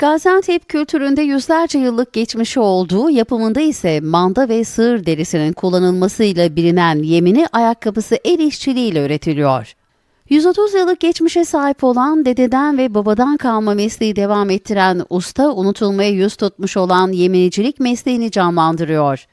Gaziantep kültüründe yüzlerce yıllık geçmişi olduğu, yapımında ise manda ve sığır derisinin kullanılmasıyla bilinen yemini ayakkabısı el işçiliğiyle üretiliyor. 130 yıllık geçmişe sahip olan dededen ve babadan kalma mesleği devam ettiren usta unutulmaya yüz tutmuş olan yeminicilik mesleğini canlandırıyor.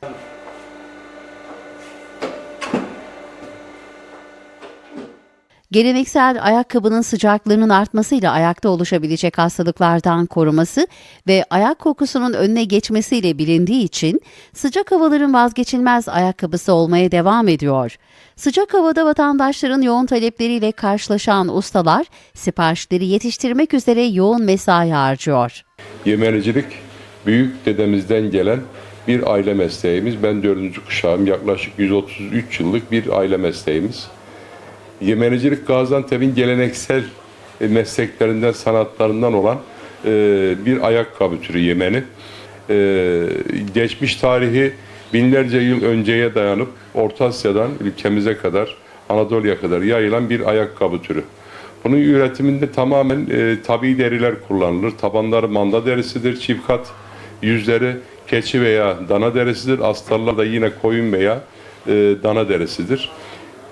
Geleneksel ayakkabının sıcaklığının artmasıyla ayakta oluşabilecek hastalıklardan koruması ve ayak kokusunun önüne geçmesiyle bilindiği için sıcak havaların vazgeçilmez ayakkabısı olmaya devam ediyor. Sıcak havada vatandaşların yoğun talepleriyle karşılaşan ustalar siparişleri yetiştirmek üzere yoğun mesai harcıyor. Yemenicilik büyük dedemizden gelen bir aile mesleğimiz. Ben dördüncü kuşağım. Yaklaşık 133 yıllık bir aile mesleğimiz. Yemenicilik Gaziantep'in geleneksel e, mesleklerinden, sanatlarından olan e, bir ayakkabı türü Yemeni. E, geçmiş tarihi binlerce yıl önceye dayanıp Orta Asya'dan ülkemize kadar, Anadolu'ya kadar yayılan bir ayakkabı türü. Bunun üretiminde tamamen e, tabi deriler kullanılır. Tabanları manda derisidir, çift kat yüzleri keçi veya dana derisidir. Astarlar da yine koyun veya e, dana derisidir.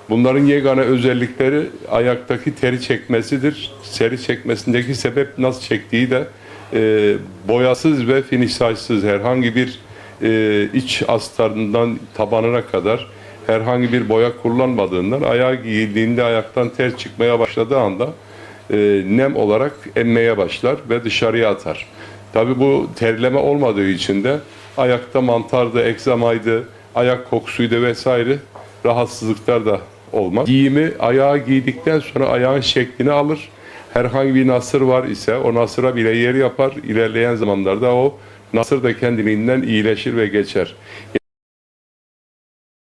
Bunların yegane özellikleri ayaktaki teri çekmesidir. Teri çekmesindeki sebep nasıl çektiği de e, boyasız ve finişajsız herhangi bir e, iç astarından tabanına kadar herhangi bir boya kullanmadığından ayağa giyildiğinde ayaktan ter çıkmaya başladığı anda e, nem olarak emmeye başlar ve dışarıya atar. Tabi bu terleme olmadığı için de ayakta mantardı, egzamaydı, ayak kokusuydu vesaire rahatsızlıklar da olmaz. Giyimi ayağa giydikten sonra ayağın şeklini alır. Herhangi bir nasır var ise o nasıra bile yer yapar. İlerleyen zamanlarda o nasır da kendiliğinden iyileşir ve geçer.